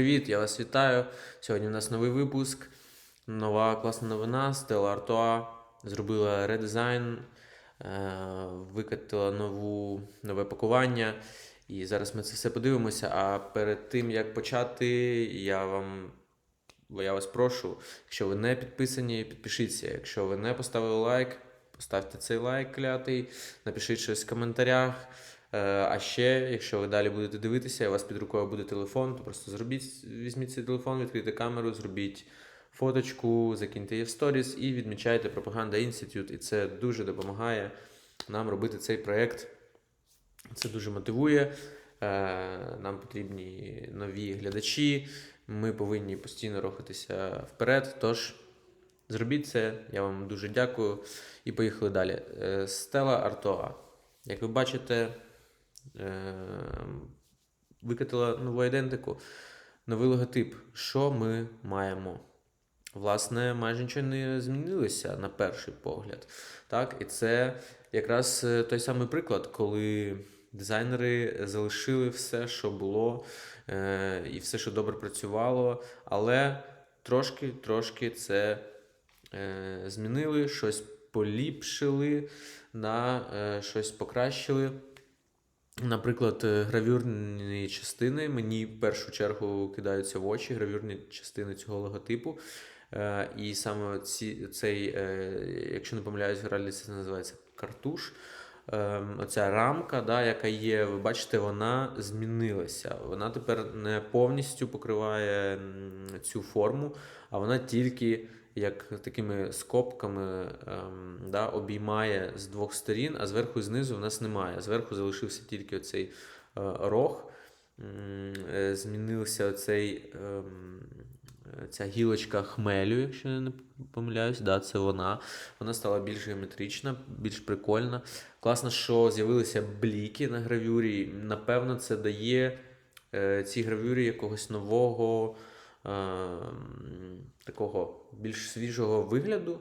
Привіт, я вас вітаю. Сьогодні у нас новий випуск. Нова класна новина. Stella Artois зробила редизайн, е, викатила нову, нове пакування. І зараз ми це все подивимося. А перед тим як почати, я вам я вас прошу, якщо ви не підписані, підпишіться. Якщо ви не поставили лайк, поставте цей лайк клятий, напишіть щось в коментарях. Е, А ще, якщо ви далі будете дивитися, у вас під рукою буде телефон, то просто зробіть, візьміть цей телефон, відкрийте камеру, зробіть фоточку, закиньте її в сторіс і відмічайте Пропаганда Інститут. І це дуже допомагає нам робити цей проєкт. Це дуже мотивує. Е, Нам потрібні нові глядачі. Ми повинні постійно рухатися вперед. Тож зробіть це. Я вам дуже дякую. І поїхали далі. Е, Стела Артоа. Як ви бачите, викатила нову ідентику, новий логотип. Що ми маємо? Власне, майже нічого не змінилося на перший погляд. Так? І це якраз е, той самий приклад, коли дизайнери залишили все, що було, е, і все, що добре працювало, але трошки, трошки це е, змінили, щось поліпшили, на, щось покращили. Наприклад, е, гравюрні частини мені в першу чергу кидаються в очі гравюрні частини цього логотипу. Е, І саме ці, цей, е, якщо не помиляюсь, гралі це називається картуш. Е, Оця рамка, да, яка є, ви бачите, вона змінилася. Вона тепер не повністю покриває цю форму, а вона тільки як такими скобками ем, да, обіймає з двох сторін, а зверху і знизу в нас немає. Зверху залишився тільки оцей е, рог. Е, Змінився оцей, ем, е, ця гілочка хмелю, якщо я не помиляюсь. Да, це вона. Вона стала більш геометрична, більш прикольна. Класно, що з'явилися бліки на гравюрі. Напевно, це дає е, цій гравюрі якогось нового. Такого більш свіжого вигляду,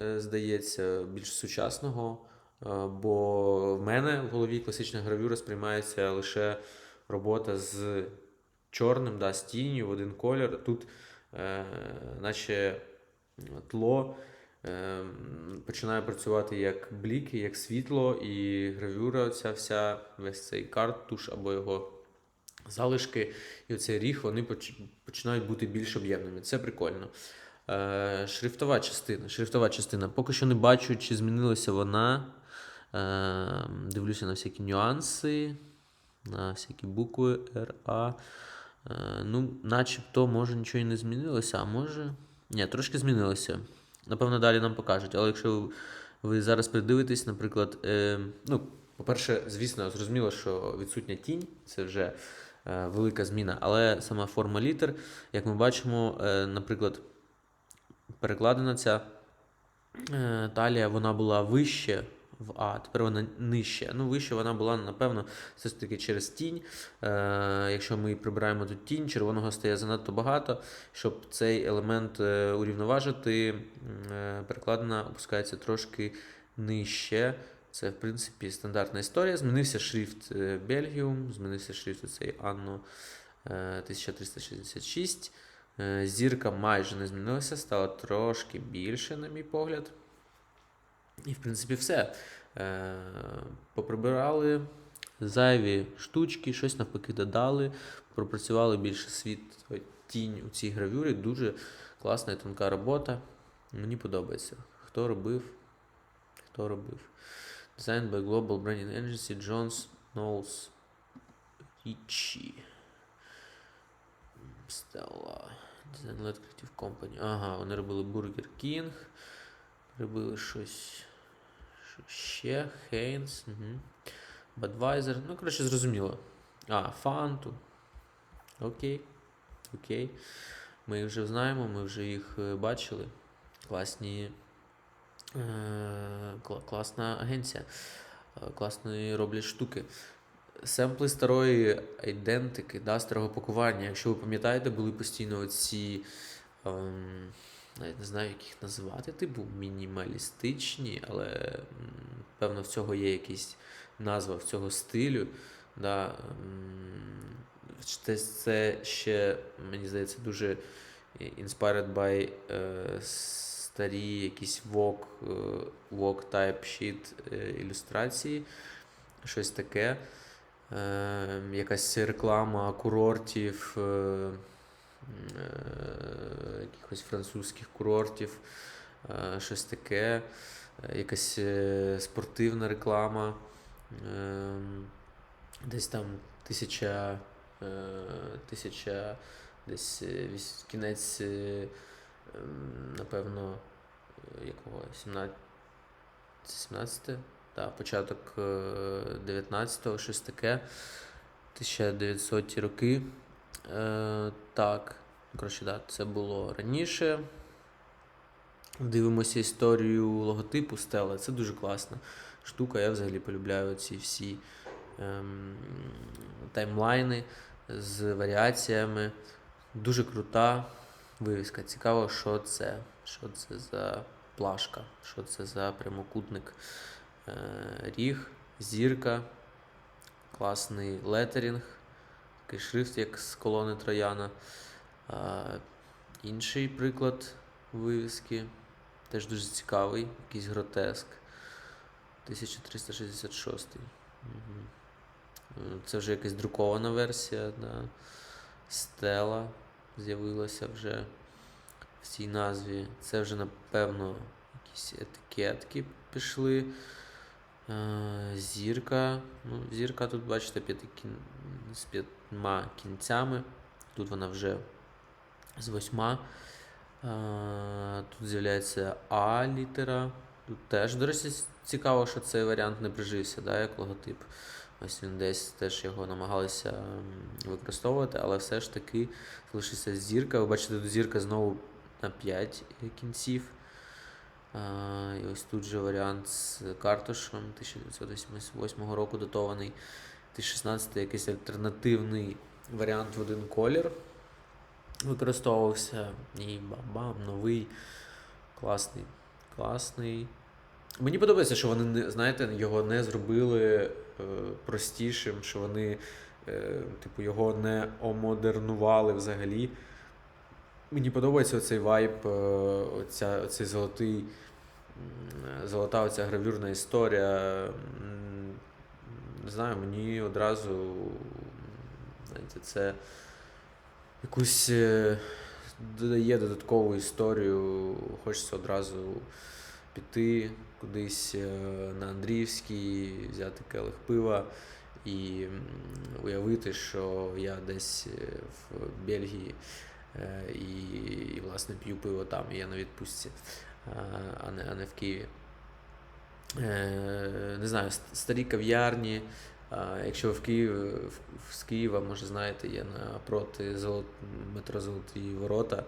е, здається, більш сучасного. Е, Бо в мене в голові класична гравюра сприймається лише робота з чорним, да, з тінню в один колір. Тут, е, наче тло е, починає працювати як бліки, як світло, і гравюра, ця вся, весь цей картуш або його залишки і оцей ріг вони починають бути більш об'ємними. Це прикольно. Е, шрифтова частина. Шрифтова частина. Поки що не бачу, чи змінилася вона. Е, дивлюся на всякі нюанси, на всякі букви РА. Е, ну, начебто, може нічого і не змінилося, а може. Ні, трошки змінилося. Напевно, далі нам покажуть. Але якщо ви зараз придивитесь, наприклад, ну, по-перше, звісно, зрозуміло, що відсутня тінь, це вже велика зміна, але сама форма літер, як ми бачимо, е, наприклад, перекладена ця е, талія, вона була вище в А, тепер вона нижче. Ну, вище вона була, напевно, все ж таки через тінь. Е, якщо ми прибираємо тут тінь, червоного стає занадто багато. Щоб цей елемент е, урівноважити, е, перекладина опускається трошки нижче. Це, в принципі, стандартна історія. Змінився шрифт Belgium, змінився шрифт цей е, 1366. Е, Зірка майже не змінилася, стала трошки більше, на мій погляд. І, в принципі, все. Е, Поприбирали зайві штучки, щось навпаки додали, пропрацювали більше світ, тінь у цій гравюрі. Дуже класна і тонка робота. Мені подобається. Хто робив? Хто робив? Designed by Global Branding Agency Jones Knowles Ricci. Stella. Design Led Creative Company. Ага, вони робили Burger King. Робили щось. Що ще? Хейнс. Угу. Budweiser. Ну, коротше, зрозуміло. А, Фанту. Окей. Окей. Ми їх вже знаємо, ми вже їх е, бачили. Класні. Е, кла- класна агенція. Е, Класні роблять штуки. Семпли старої ідентики, да, старого пакування. Якщо ви пам'ятаєте, були постійно ці. Ем, навіть не знаю, як їх називати, типу мінімалістичні, але певно в цього є якась назва в цього стилю. Да, м, це, ще, мені здається, дуже inspired by е, старі якісь walk, е, walk type sheet е, ілюстрації, щось таке. Е, якась реклама курортів, якихось французьких курортів, щось таке, якась спортивна реклама. Десь там тисяча, тисяча десь кінець, напевно, е, якого 17, 17 так, початок е, 19-го, щось таке. 1900 ті роки. Е, так, коротше, да, це було раніше. Дивимося історію логотипу Стела. Це дуже класна штука. Я взагалі полюбляю ці всі ем, таймлайни з варіаціями. Дуже крута вивіска. Цікаво, що це. Що це за плашка, що це за прямокутник. Е, ріг, зірка, класний летерінг, такий шрифт, як з колони Трояна. Інший приклад вивіски. Теж дуже цікавий, якийсь гротеск. 1366. Угу. Це вже якась друкована версія. Да. Стела з'явилася вже в цій назві. Це вже, напевно, якісь етикетки пішли. Е, Зірка. Ну, зірка тут, бачите, з п'ятьма кінцями. Тут вона вже з восьма. Е, Тут з'являється А літера. Тут теж, до речі, цікаво, що цей варіант не прижився, да, як логотип. Ось він десь теж його намагалися використовувати, але все ж таки залишиться зірка. Ви бачите, тут зірка знову на 5 кінців. І ось тут же варіант з картошем 1988 року датований. 2016 якийсь альтернативний варіант в один колір використовувався. І бам-бам, новий, класний, класний. Мені подобається, що вони не знаєте, його не зробили е, простішим, що вони е, типу, його не омодернували взагалі. Мені подобається оцей вайб, е, оця, оцей золотий, золота оця гравюрна історія. Не знаю, мені одразу знаєте, це якусь додає додаткову історію. Хочеться одразу піти кудись е, на Андріївський, взяти келих пива і уявити, що я десь е, в Бельгії е, і, і власне п'ю пиво там, і я на відпустці, а, не, а не в Києві. Не знаю, старі кав'ярні. Якщо ви в Києві, з Києва, може знаєте, є напроти золот... метро Золоті Ворота,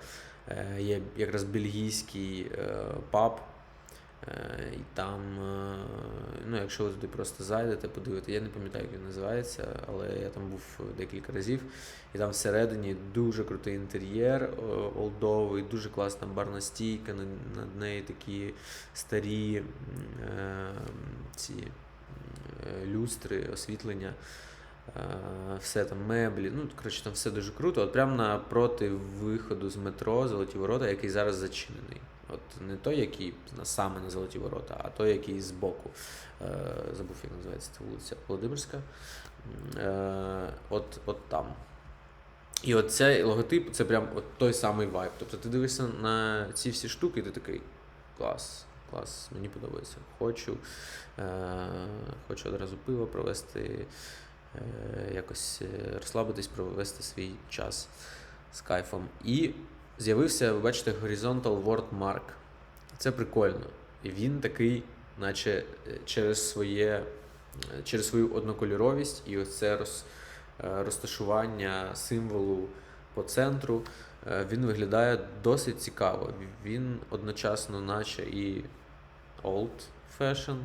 є якраз бельгійський паб. Е, І там, е, ну, якщо ви туди просто зайдете, подивитесь, я не пам'ятаю, як він називається, але я там був декілька разів. І там всередині дуже крутий інтер'єр е, олдовий, дуже класна барна стійка, над, нею такі старі ці люстри, освітлення. Все там меблі, ну коротше, там все дуже круто. От прямо напроти виходу з метро Золоті Ворота, який зараз зачинений. От не той, який саме на Золоті Ворота, а той, який збоку. Е, забув, як називається ця вулиця Володимирська. Е, от, от там. І от цей логотип це прям от той самий вайб. Тобто ти дивишся на ці всі штуки, і ти такий клас, клас, мені подобається. Хочу, е, хочу одразу пиво провести, е, якось е, розслабитись, провести свій час з кайфом. І з'явився, ви бачите, Horizontal Word Mark. Це прикольно. І він такий, наче е, через своє, е, через свою однокольоровість і ось це роз, е, розташування символу по центру. Він виглядає досить цікаво. Він одночасно, наче і old fashion,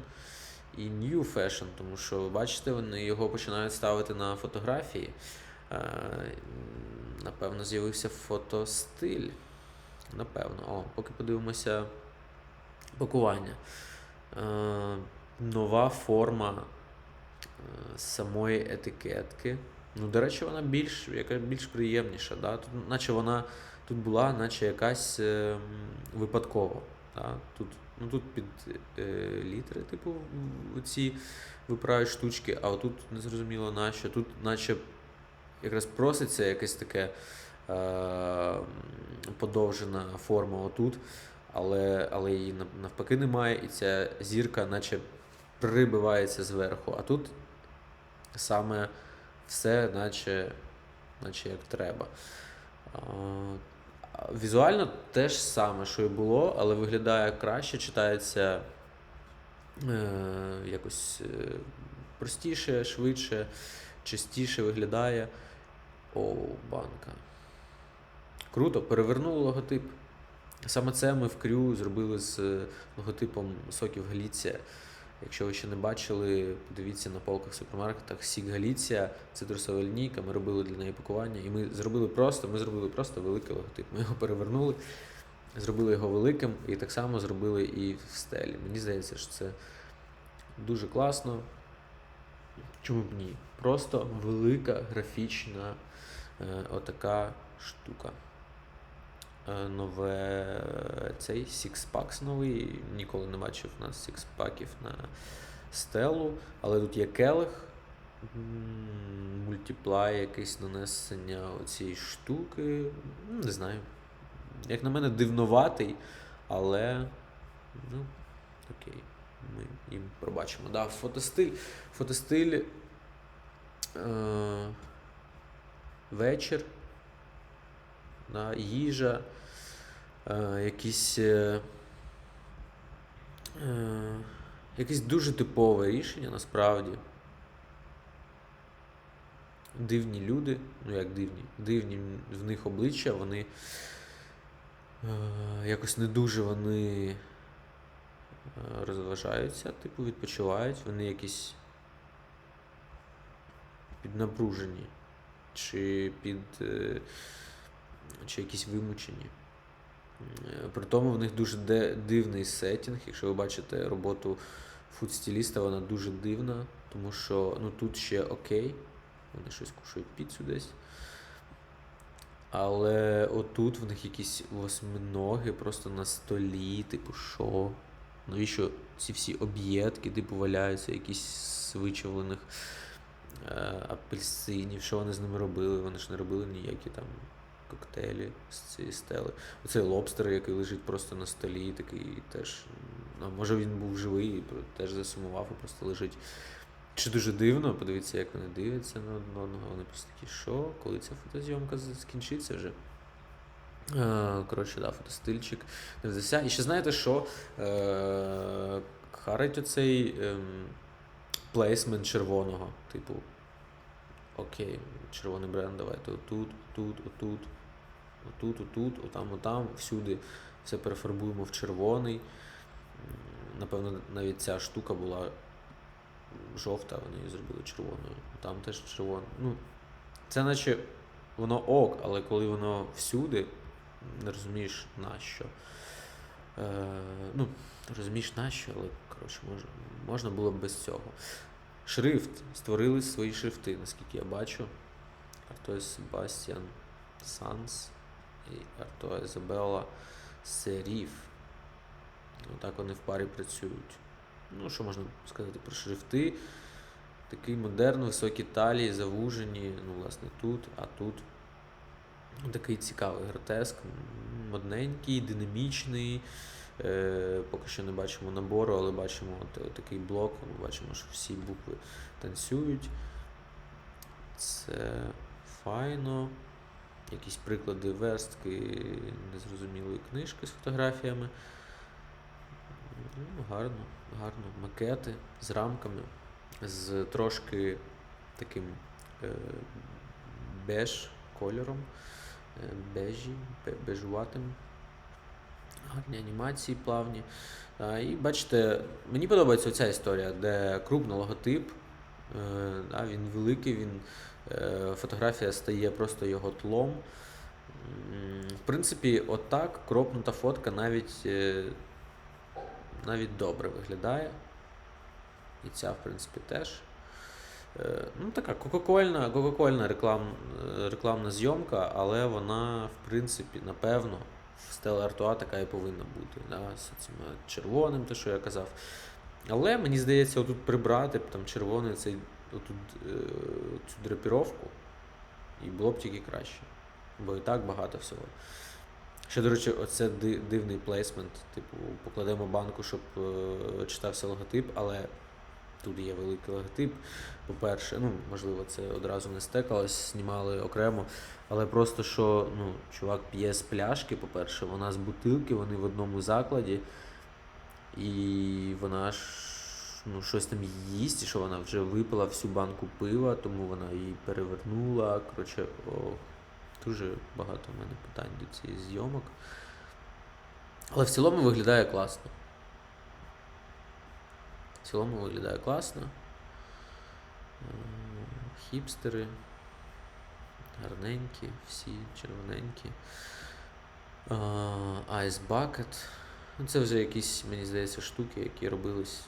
і new fashion, тому що, бачите, вони його починають ставити на фотографії. Е, Напевно, з'явився фотостиль. Напевно. О, поки подивимося пакування. Е, Нова форма самої етикетки. Ну, до речі, вона більш, яка більш приємніша. Да? Тут, наче вона тут була, наче якась е, м, випадкова. Да? Тут, ну, тут під е, літери, типу, ці виправляють штучки, а отут не зрозуміло на що. Тут, наче якраз проситься якесь таке е, подовжена форма отут, але, але її навпаки немає, і ця зірка, наче прибивається зверху. А тут саме все, наче, наче як треба. Візуально те ж саме, що і було, але виглядає краще, читається е, якось е, простіше, швидше, чистіше виглядає. О, банка. Круто, перевернули логотип. Саме це ми в крю зробили з е, логотипом соків Галіція. Якщо ви ще не бачили, подивіться на полках в супермаркетах Сік Галіція, цитрусова лінійка. Ми робили для неї пакування, і ми зробили просто, ми зробили просто великий логотип. Ми його перевернули, зробили його великим, і так само зробили і в стелі. Мені здається, що це дуже класно. Чому б ні? Просто велика графічна отака штука. Е, нове е, цей Six новий. Ніколи не бачив у нас сікспаків на стелу, але тут є келих, мультиплай, якесь нанесення цієї штуки. Не знаю. Як на мене, дивноватий, але ну, окей, ми їм пробачимо. Да, фотостиль. Фотостиль. Е, вечір їжа, е, якісь, е, е, якесь дуже типове рішення насправді. Дивні люди, ну як дивні, дивні в них обличчя, вони якось не дуже вони розважаються, типу відпочивають, вони якісь піднапружені чи під. Е, чи якісь вимучені. Е, При тому в них дуже дивний сеттінг. Якщо ви бачите роботу фудстиліста, вона дуже дивна, тому що ну, тут ще окей, вони щось кушають піцу десь. Але отут в них якісь восьминоги просто на столі, типу, що? Навіщо ці всі об'єдки, типу, валяються, якісь з апельсинів, що вони з ними робили? Вони ж не робили ніякі там коктейлі з цієї стели. Оцей лобстер, який лежить просто на столі, такий теж. А може він був живий і теж засумував і просто лежить. Чи дуже дивно, подивіться, як вони дивляться на одного. Вони просто такі, що, коли ця фотозйомка скінчиться вже. Е, Коротше, да, фотостильчик. І ще знаєте що? Е, Харить оцей ем, плейсмент червоного. Типу, окей, червоний бренд, давайте отут, тут, отут, отут, отут, отам, отам, всюди все перефарбуємо в червоний. Напевно, навіть ця штука була жовта, вони її зробили червоною. Там теж червона. Ну, це наче воно ок, але коли воно всюди, не розумієш нащо. Е, ну, розумієш нащо, але коротше, мож, можна було б без цього. Шрифт. Створили свої шрифти, наскільки я бачу. Артуа Себастьян Санс і Артуа Ізабелла Серіф. Отак вони в парі працюють. Ну, що можна сказати про шрифти? Такий модерн, високі талії, завужені, ну, власне, тут, а тут. Ну, Такий цікавий гротеск, модненький, динамічний. Е, поки що не бачимо набору, але бачимо от, такий блок, ми бачимо, що всі букви танцюють. Це файно. Якісь приклади верстки незрозумілої книжки з фотографіями. Ну, гарно, гарно. Макети з рамками, з трошки таким е, беж кольором, бежі, бежуватим. Гарні анімації плавні. І бачите, мені подобається ця історія, де крупно логотип. Е, він великий, він, е, фотографія стає просто його тлом. В принципі, отак кропнута фотка навіть, е, навіть добре виглядає. І ця, в принципі, теж. Е, Ну, така кока-кольна, кока-кольна реклам, е, рекламна зйомка, але вона, в принципі, напевно, в Стелла Артуа така і повинна бути. Да, з цим червоним, те, що я казав. Але мені здається, отут прибрати там червоний цей отут, е, цю драпіровку, і було б тільки краще. Бо і так багато всього. Ще, до речі, оце дивний плейсмент. Типу, покладемо банку, щоб читався логотип, але тут є великий логотип. По-перше, ну, можливо, це одразу не стекалось, знімали окремо. Але просто що ну, чувак п'є з пляшки, по-перше, вона з бутилки, вони в одному закладі. І вона ж ну, щось там їсть, і що вона вже випила всю банку пива, тому вона її перевернула. Коротше, о, дуже багато в мене питань до цієї зйомок. Але в цілому виглядає класно. Цілому виглядає класно. Е, Хіпстери. Гарненькі, всі червоненькі. Е, Ice Bucket. Ну, це вже якісь, мені здається, штуки, які робились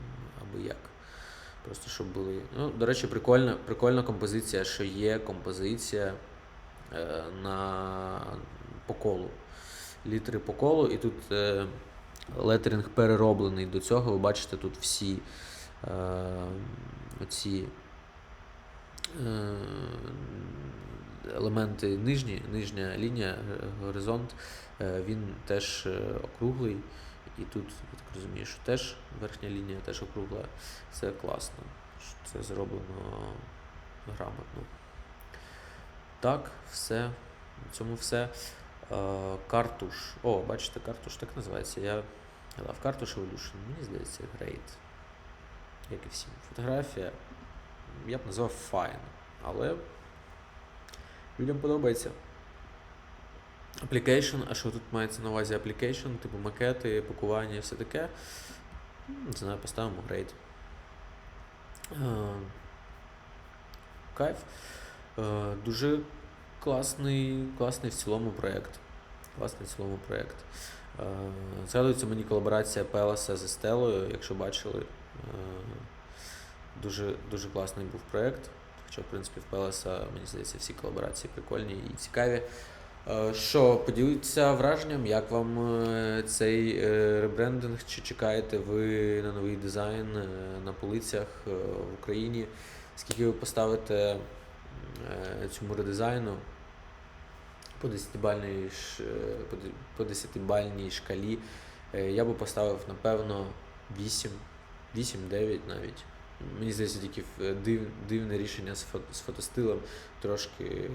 м, аби як. Просто щоб були. Ну, до речі, прикольна, прикольна композиція, що є композиція е, на по колу. Літери по колу, і тут е, летеринг перероблений до цього. Ви бачите тут всі е, оці е, елементи нижні, нижня лінія, е, горизонт, е, він теж е, округлий. І тут, я так розумію, що теж верхня лінія теж округла. Це класно. що Це зроблено грамотно. Так, все. На цьому все. Е, Картуш. О, бачите, картуш так називається. Я грав картуш Evolution. Мені здається, Great. Як і всі. Фотографія. Я б назвав файн. Але людям подобається. Application, а що тут мається на увазі application, типу макети, пакування і все таке. Не знаю, поставимо. Е, Кайф. Е, Дуже класний, класний в цілому проєкт. Класний в цілому проєкт. Е, Згадується мені колаборація Пелеса з Estелою, якщо бачили. Е, Дуже, дуже класний був проєкт. Хоча, в принципі, в Пелеса, мені здається, всі колаборації прикольні і цікаві. Е, Що, поділіться враженням, як вам цей ребрендинг? Чи чекаєте ви на новий дизайн на полицях в Україні? Скільки ви поставите цьому редизайну по 10-бальній, е, по 10-бальній шкалі? Е, Я би поставив, напевно, 8, 8-9 навіть. Мені здається, тільки див, дивне рішення з, фо- з фотостилем трошки е,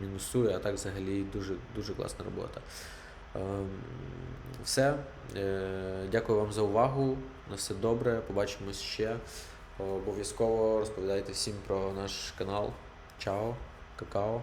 мінусує, а так взагалі дуже, дуже класна робота. Ем, Все. Е, Дякую вам за увагу. На все добре. Побачимось ще. Обов'язково розповідайте всім про наш канал. cháu cậu